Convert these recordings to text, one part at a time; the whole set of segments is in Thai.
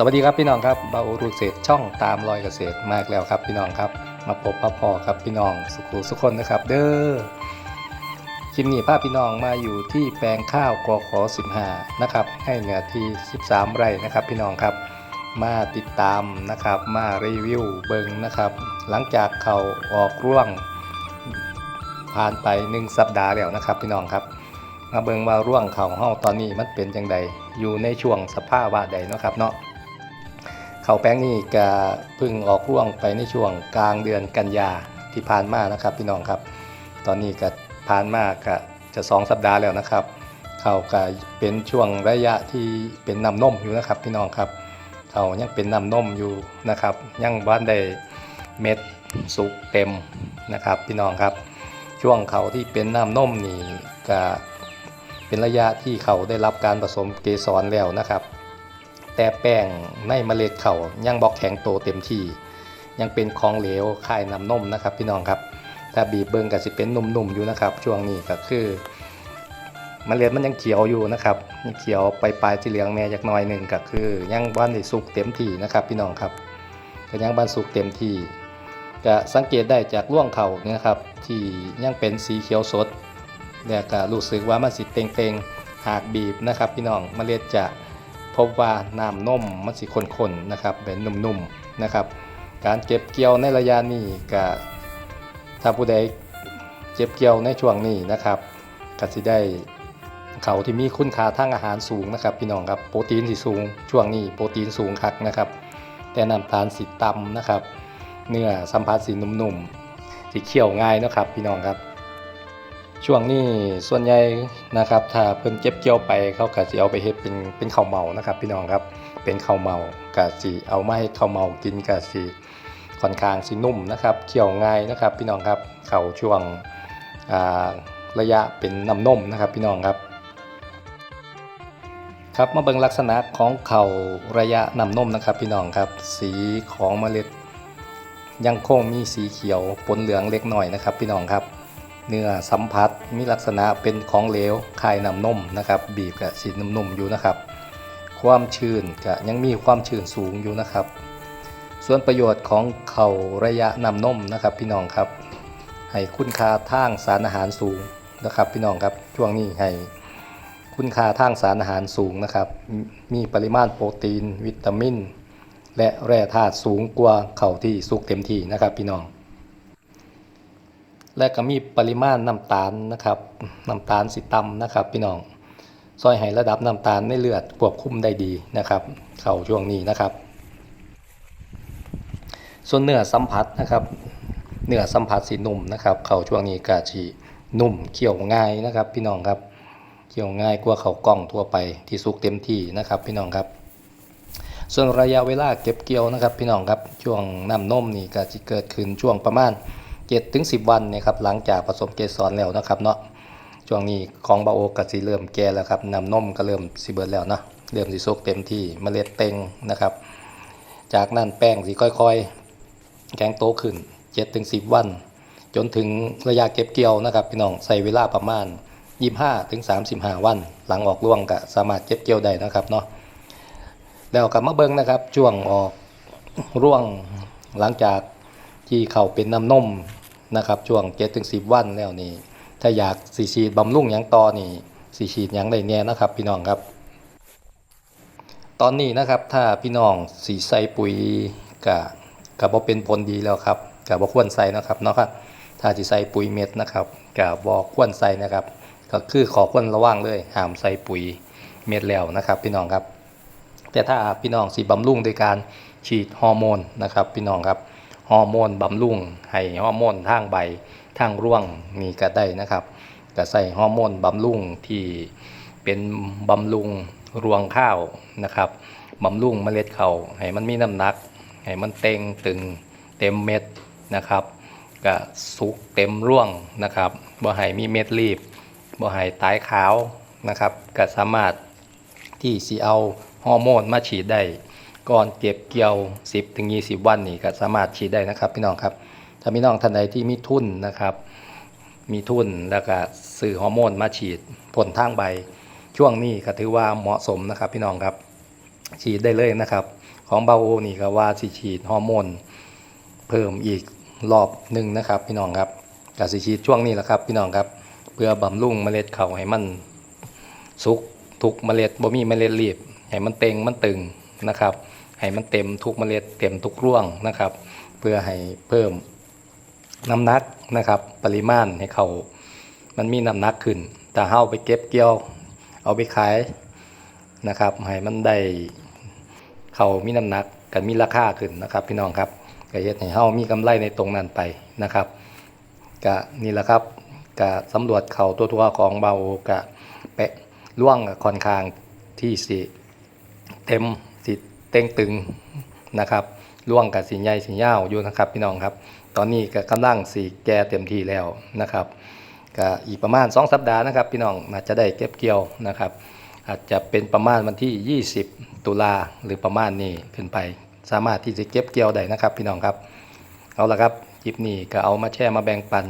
สวัสดีครับพี่น้องครับเบารูเกษตรช่องตามรอยเกษตรมากแล้วครับ พี่น้องครับ มาพบมาพอครับพี่น้องสุขุสุขคนนะครับ เด้อคลิปนี้พาพพี่น้องมาอยู่ที่แปลงข้าวกอขอ15นะครับ ให้เนื้อที่ 13 ไร่นะครับ พี่น้องครับมาติดตามนะครับมารีวิวเบิงนะครับ หลังจากเขาออกร่วง ผ่านไปหนึ่งสัปดาห์แล้วนะครับ พี่น้องครับมาเบิงว่าร่วงเขาเฮาตอนนี้มันเป็นจังใดอยู่ในช่วงสภาพว่าใดนะครับเนาะ ขาแป้งนี่ก็พิ่งออกร่วงไปในช่วงกลางเดือนกันยาที่ผ่านมานะครับ พี่น้องครับ ตอนนี้ก็ผ่านมาก็จะสองสัปดาห์แล้วนะครับเขาก็เป็นช่วงระยะที่เป็นน้ำนมอยู่นะครับพี่น้องครับเขายังเป็นน้ำนมอยู่นะครับ ยังบ้านได้เม็ดสุกเต็มนะครับ พี่น้องครับ ช่วงเขาที่เป็นน้ำนมนี่ก็เป็นระยะที่เขาได้รับการผสมเกสรแล้วนะครับ แต่แป้งในเมล็ดเขายังบอกแข็งโตเต็มที่ ยังเป็นของเหลวคล้ายน้ำนมนะครับ พี่น้องครับถ้าบีบเบิ้งก็สิเป็นนุ่มๆอยู่นะครับ ช่วงนี้ก็คือมเมล็ดมันยังเขียวอยู่นะครับยังเขียวไปปลายๆสีเหลืองแม่จากน้อยหนึ่งก็คือยังบ้านสุกเต็มที่นะครับ พี่น้องครับก็ยังบ้านสุกเต็มที่ก็สังเกตได้จากร่วงเขาเนี่ยนะครับที่ยังเป็นสีเขียวสดเนี่ยก็รู้สึกว่ามันสิเต็งๆหากบีบนะครับ พี่น้องมเมล็ดจะ พบว่าน้ำนมมันสิข้นๆนะครับเป็นนุ่มๆนะครับ การเก็บเกี่ยวในระยะนี้ก็ถ้าผู้ใดเก็บเกี่ยวในช่วงนี้นะครับก็สิได้เขาที่มีคุณค่าทางอาหารสูงนะครับ พี่น้องครับโปรตีนสิสูง ช่วงนี้โปรตีนสูงคักนะครับ แต่น้ำตาลสิต่ำนะครับ เนื้อสัมผัสสีนุ่มๆสิเคี่ยวง่ายนะครับ พี่น้องครับ ช่วงนี้ส่วนใหญ่นะครับ ถ้าเพิ่นเก็บเกี่ยวไปเขาก็สิเอาไปเฮ็ดเป็นเป็นข้าวเมานะครับ พี่น้องครับเป็นข้าวเมาก็สิเอามาให้ข้าวเมากินก็สิค่อนข้างสินุ่มนะครับเคี่ยวง่ายนะครับ พี่น้องครับเข้าช่วงระยะเป็นน้ำนมนะครับ พี่น้องครับครับมาเบิ่งลักษณะของเข่าระยะน้ำนมนะครับ พี่น้องครับ สีของเมล็ดยังคงมีสีเขียวปนเหลืองเล็กน้อยนะครับ พี่น้องครับ เนื้อสัมผัสมีลักษณะเป็นของเหลวคายน้ำนมนะครับบีบกับสีนุ่มๆอยู่นะครับ ความชื้นก็ยังมีความชื้นสูงอยู่นะครับ ส่วนประโยชน์ของเข่าระยะน้ำนมนะครับ พี่น้องครับ ให้คุณค่าทางสารอาหารสูงนะครับ พี่น้องครับช่วงนี้ให้คุณค่าทางสารอาหารสูงนะครับ มีปริมาณโปรตีน วิตามิน และแร่ธาตุสูงกว่าเข่าที่สุกเต็มที่นะครับ พี่น้อง และก็มีปริมาณน้ำตาลนะครับน้ำตาลสิต่ำนะครับ พี่น้องซอยให้ระดับน้ำตาลในเลือดควบคุมได้ดีนะครับ เข้าช่วงนี้นะครับ ส่วนเนื้อสัมผัสนะครับ เนื้อสัมผัสสีนุ่มนะครับ เข้าช่วงนี้กาชีนุ่มเคี่ยวง่ายนะครับ พี่น้องครับเคี่ยวง่ายกว่าเขากล้องทั่วไปที่สุกเต็มที่นะครับ พี่น้องครับ ส่วนระยะเวลาเก็บเกี่ยวนะครับ พี่น้องครับช่วงน้ำนมนี่ก็จะเกิดขึ้นช่วงประมาณ 7ถึง10 วันนะครับหลังจากผสมเกสรแล้วนะครับเนาะช่วงนี้ของบาโอกก็สิเริ่มแก่แล้วครับน้ำนมก็เริ่มสิเบิดแล้วเนาะเริ่มสิสุกเต็มที่เมล็ดเต็งนะครับ จากนั้นแป้งสิค่อยๆ แข็งโตขึ้น7ถึง10 วัน จนถึงระยะเก็บเกี่ยวนะครับพี่น้องใส่เวลาประมาณ 25ถึง35 วัน หลังออกร่วงก็สามารถเก็บเกี่ยวได้นะครับเนาะแล้วกลับมาเบิ่งนะครับช่วงออกร่วงหลังจากที่เขาเป็นน้ำนม นะครับช่วง7ถึง10วันแล้วนี่ถ้าอยากสีฉีดบำรุงยังต่อนี่สีฉีดยังได้แน่นะครับ พี่น้องครับ ตอนนี้นะครับถ้าพี่น้องสีใส่ปุ๋ยกะกะบ่เป็นผลดีแล้วครับกะบ่ควรใส่นะครับเนาะครับถ้าสิใส่ปุ๋ยเม็ดนะครับกะบ่ควรใส่นะครับ ก็คือขอควรระวังเลยห้ามใส่ปุ๋ยเม็ดแล้วนะครับ พี่น้องครับ แต่ถ้าพี่น้องสีบำรุงโดยการฉีดฮอร์โมนนะครับ พี่น้องครับ ฮอร์โมนบำรุงให้ฮอร์โมนทางใบทางร่วงนี่ก็ได้นะครับก็ใส่ฮอร์โมนบำรุงที่เป็นบำรุงรวงข้าวนะครับบำรุงเมล็ดข้าวให้มันมีน้ำหนักให้มันเต็งตึงเต็มเม็ดนะครับก็สุกเต็มร่วงนะครับบ่ให้มีเม็ดรีบบ่ให้ตายขาวนะครับก็สามารถที่สิเอาฮอร์โมนมาฉีดได้ ก่อนเก็บเกี่ยว 10ถึง20 วันนี่ก็สามารถฉีดได้นะครับพี่น้องครับ ถ้าพี่น้องท่านใดที่มีทุนนะครับ มีทุนแล้วก็ซื้อฮอร์โมนมาฉีดพ่นทางใบ ช่วงนี้ก็ถือว่าเหมาะสมนะครับพี่น้องครับ ฉีดได้เลยนะครับ ของเบาโอนี่ก็ว่าสิฉีดฮอร์โมนเพิ่มอีกรอบหนึ่งนะครับพี่น้องครับกสิฉีดช่วงนี้แหละครับพี่น้องครับ เพื่อบำรุงเมล็ดเขาให้มันสุกทุกเมล็ดบ่มีเมล็ดรีบให้มันเต็งมันตึงนะครับ ให้มันเต็มทุกเมล็ดเต็มทุกร่วงนะครับ เพื่อให้เพิ่มน้ำหนักนะครับ ปริมาณให้เขามันมีน้ำหนักขึ้นแต่เฮาไปเก็บเกี่ยว เอาไปขายนะครับให้มันได้เขามีน้ำหนักกันมีราคาขึ้นนะครับ พี่น้องครับก็เฮ็ดให้เฮามีกำไรในตรงนั้นไปนะครับก็นี่แหละครับก็สำรวจเขาตัวตัวของเบาก็แปะล่วงก็ค่อนข้างที่สิเต็ม เต็งตึงนะครับล่วงกับสีใหญ่สียาอยู่นะครับพี่น้องครับ ตอนนี้ก็กำลังสีแก่เต็มที่แล้วนะครับก็อีกประมาณ 2 สัปดาห์นะครับ พี่น้องอาจจะได้เก็บเกี่ยวนะครับ อาจจะเป็นประมาณวันที่ 20 ตุลาหรือประมาณนี้ขึ้นไป สามารถที่จะเก็บเกี่ยวได้นะครับ พี่น้องครับเอาละครับคลิปนี้ก็เอามาแชร์มาแบ่งปัน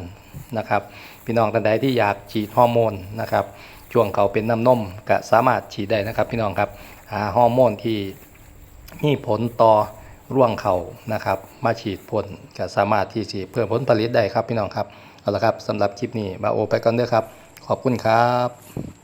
นะครับ พี่น้องท่านใดที่อยากฉีดฮอร์โมนนะครับช่วงเขาเป็นน้ำนมก็สามารถฉีดได้นะครับ พี่น้องครับหาฮอร์โมนที่ มีผลต่อร่วงเขานะครับ มาฉีดพ่นก็สามารถที่จะเพิ่มผลผลิตได้ครับพี่น้องครับ เอาละครับสำหรับคลิปนี้บาโอไปก่อนเด้อครับ ขอบคุณครับ